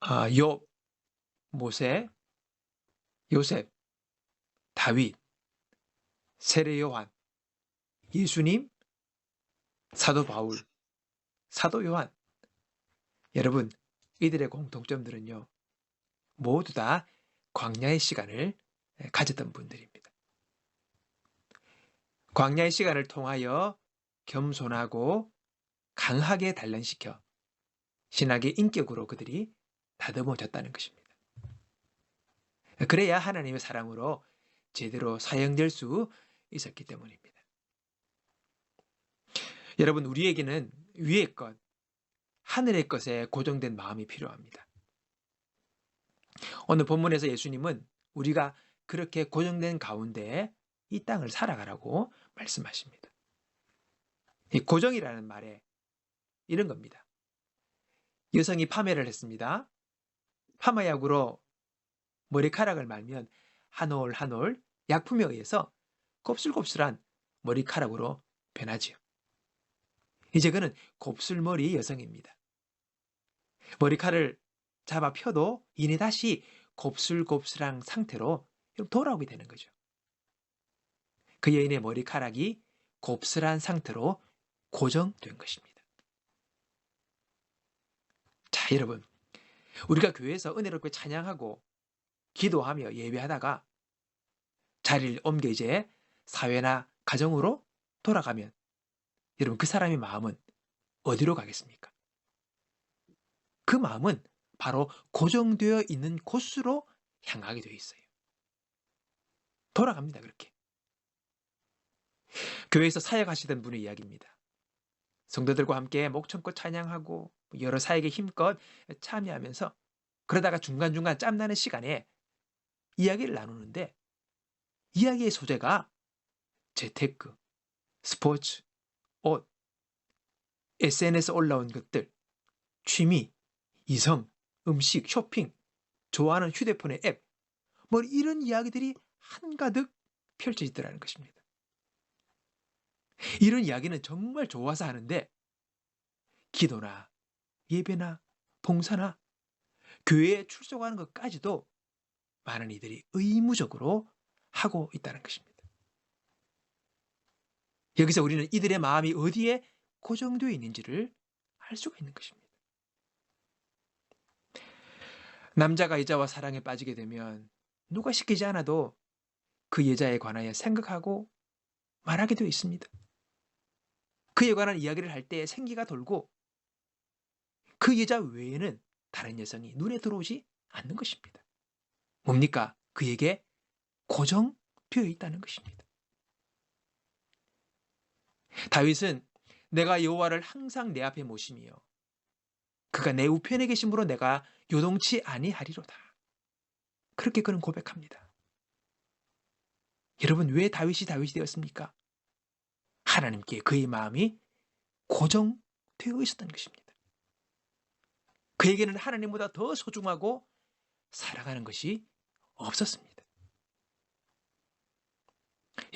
아, 욥, 모세, 요셉, 다윗, 세례 요한, 예수님, 사도 바울, 사도 요한. 여러분, 이들의 공통점들은요, 모두 다 광야의 시간을 가졌던 분들입니다. 광야의 시간을 통하여 겸손하고 강하게 단련시켜 신학의 인격으로 그들이 다듬어졌다는 것입니다. 그래야 하나님의 사랑으로 제대로 사용될 수 있었기 때문입니다. 여러분, 우리에게는 위의 것, 하늘의 것에 고정된 마음이 필요합니다. 오늘 본문에서 예수님은 우리가 그렇게 고정된 가운데 이 땅을 살아가라고 말씀하십니다. 이 고정이라는 말에 이런 겁니다. 여성이 파매를 했습니다. 파마약으로 머리카락을 말면 한 올 한 올 약품에 의해서 곱슬곱슬한 머리카락으로 변하지요. 이제 그는 곱슬머리 여성입니다. 머리카락을 잡아 펴도 이내 다시 곱슬곱슬한 상태로 돌아오게 되는 거죠. 그 여인의 머리카락이 곱슬한 상태로 고정된 것입니다. 자, 여러분. 우리가 교회에서 은혜롭게 찬양하고 기도하며 예배하다가 자리를 옮겨 이제 사회나 가정으로 돌아가면 여러분 그 사람의 마음은 어디로 가겠습니까? 그 마음은 바로 고정되어 있는 곳으로 향하게 되어 있어요. 돌아갑니다, 그렇게. 교회에서 사역하시던 분의 이야기입니다. 성도들과 함께 목청껏 찬양하고 여러 사역에 힘껏 참여하면서 그러다가 중간중간 짬나는 시간에 이야기를 나누는데 이야기의 소재가 재테크, 스포츠, 옷, SNS 올라온 것들, 취미, 이성, 음식, 쇼핑, 좋아하는 휴대폰의 앱, 뭐 이런 이야기들이 한가득 펼쳐지더라는 것입니다. 이런 이야기는 정말 좋아서 하는데 기도나 예배나 봉사나 교회에 출석하는 것까지도 많은 이들이 의무적으로 하고 있다는 것입니다. 여기서 우리는 이들의 마음이 어디에 고정되어 있는지를 알 수가 있는 것입니다. 남자가 여자와 사랑에 빠지게 되면 누가 시키지 않아도 그 여자에 관하여 생각하고 말하게 되어 있습니다. 그에 관한 이야기를 할 때 생기가 돌고 그 여자 외에는 다른 여성이 눈에 들어오지 않는 것입니다. 뭡니까? 그에게 고정되어 있다는 것입니다. 다윗은 내가 여호와를 항상 내 앞에 모시며 그가 내 우편에 계심으로 내가 요동치 아니하리로다. 그렇게 그는 고백합니다. 여러분 왜 다윗이 다윗이 되었습니까? 하나님께 그의 마음이 고정되어 있었던 것입니다. 그에게는 하나님보다 더 소중하고 살아가는 것이 없었습니다.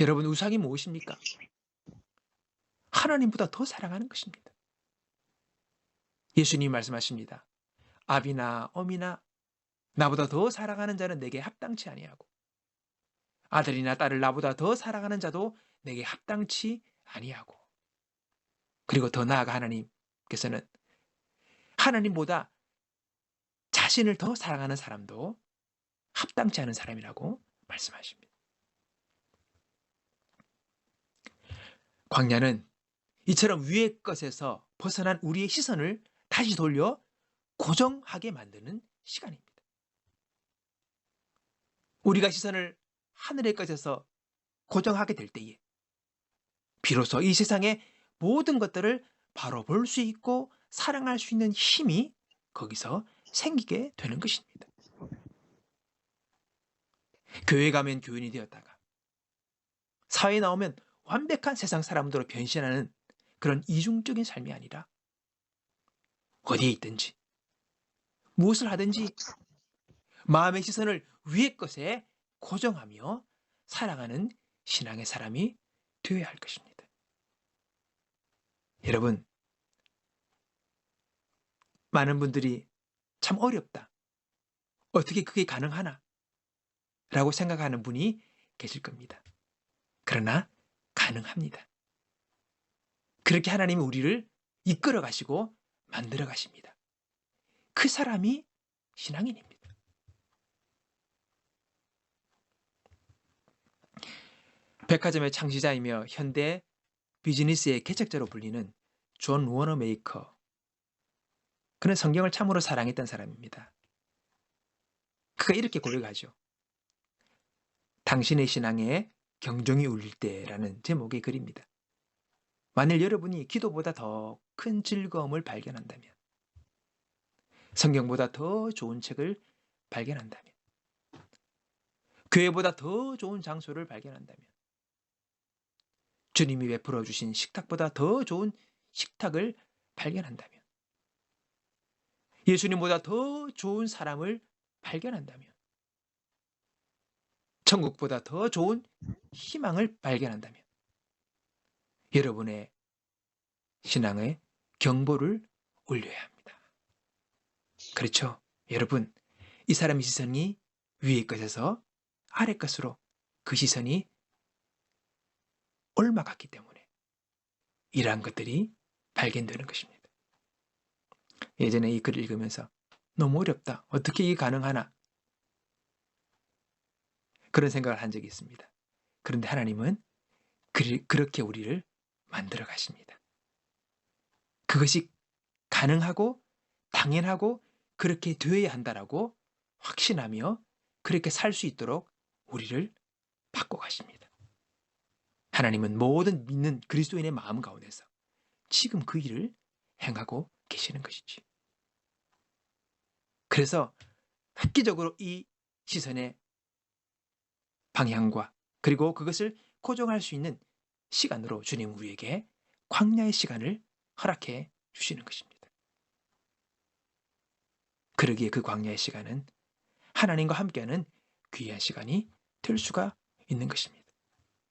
여러분 우상이 무엇입니까? 하나님보다 더 사랑하는 것입니다. 예수님 말씀하십니다. 아비나 어미나 나보다 더 사랑하는 자는 내게 합당치 아니하고 아들이나 딸을 나보다 더 사랑하는 자도 내게 합당치 아니하고 그리고 더 나아가 하나님께서는 하나님보다 자신을 더 사랑하는 사람도 합당치 않은 사람이라고 말씀하십니다. 광야는 이처럼 위의 것에서 벗어난 우리의 시선을 다시 돌려 고정하게 만드는 시간입니다. 우리가 시선을 하늘의 것에서 고정하게 될 때에 비로소 이 세상의 모든 것들을 바로 볼 수 있고 사랑할 수 있는 힘이 거기서 생기게 되는 것입니다. 교회 가면 교인이 되었다가 사회에 나오면 완벽한 세상 사람들로 변신하는 그런 이중적인 삶이 아니라 어디에 있든지 무엇을 하든지 마음의 시선을 위의 것에 고정하며 살아가는 신앙의 사람이 되어야 할 것입니다. 여러분, 많은 분들이 참 어렵다. 어떻게 그게 가능하나? 라고 생각하는 분이 계실 겁니다. 그러나 가능합니다. 그렇게 하나님이 우리를 이끌어 가시고 만들어 가십니다. 그 사람이 신앙인입니다. 백화점의 창시자이며 현대 비즈니스의 개척자로 불리는 존 워너메이커. 그는 성경을 참으로 사랑했던 사람입니다. 그가 이렇게 고백하죠. 당신의 신앙에 경종이 울릴 때라는 제목의 글입니다. 만일 여러분이 기도보다 더 큰 즐거움을 발견한다면, 성경보다 더 좋은 책을 발견한다면, 교회보다 더 좋은 장소를 발견한다면, 주님이 베풀어 주신 식탁보다 더 좋은 식탁을 발견한다면, 예수님보다 더 좋은 사람을 발견한다면, 천국보다 더 좋은 희망을 발견한다면, 여러분의 신앙의 경보를 올려야 합니다. 그렇죠? 여러분, 이 사람의 시선이 위의 것에서 아래 것으로 그 시선이 올라갔기 때문에 이러한 것들이 발견되는 것입니다. 예전에 이 글을 읽으면서 너무 어렵다. 어떻게 이게 가능하나? 그런 생각을 한 적이 있습니다. 그런데 하나님은 그렇게 우리를 만들어 가십니다. 그것이 가능하고 당연하고 그렇게 되어야 한다라고 확신하며 그렇게 살 수 있도록 우리를 바꿔 가십니다. 하나님은 모든 믿는 그리스도인의 마음 가운데서 지금 그 일을 행하고 계시는 것이지. 그래서 획기적으로 이 시선의 방향과 그리고 그것을 고정할 수 있는 시간으로 주님 우리에게 광야의 시간을 허락해 주시는 것입니다. 그러기에 그 광야의 시간은 하나님과 함께하는 귀한 시간이 될 수가 있는 것입니다.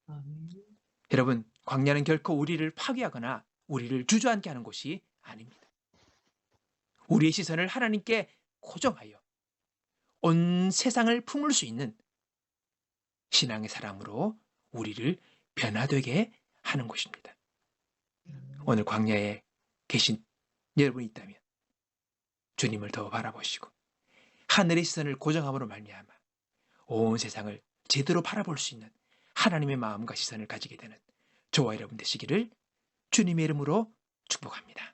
아멘. 여러분, 광야는 결코 우리를 파괴하거나 우리를 주저앉게 하는 곳이 아닙니다. 우리의 시선을 하나님께 고정하여 온 세상을 품을 수 있는 신앙의 사람으로 우리를 변화되게 하는 곳입니다. 오늘 광야에 계신 여러분이 있다면 주님을 더 바라보시고 하늘의 시선을 고정함으로 말미암아 온 세상을 제대로 바라볼 수 있는 하나님의 마음과 시선을 가지게 되는 저와 여러분 되시기를 주님의 이름으로 축복합니다.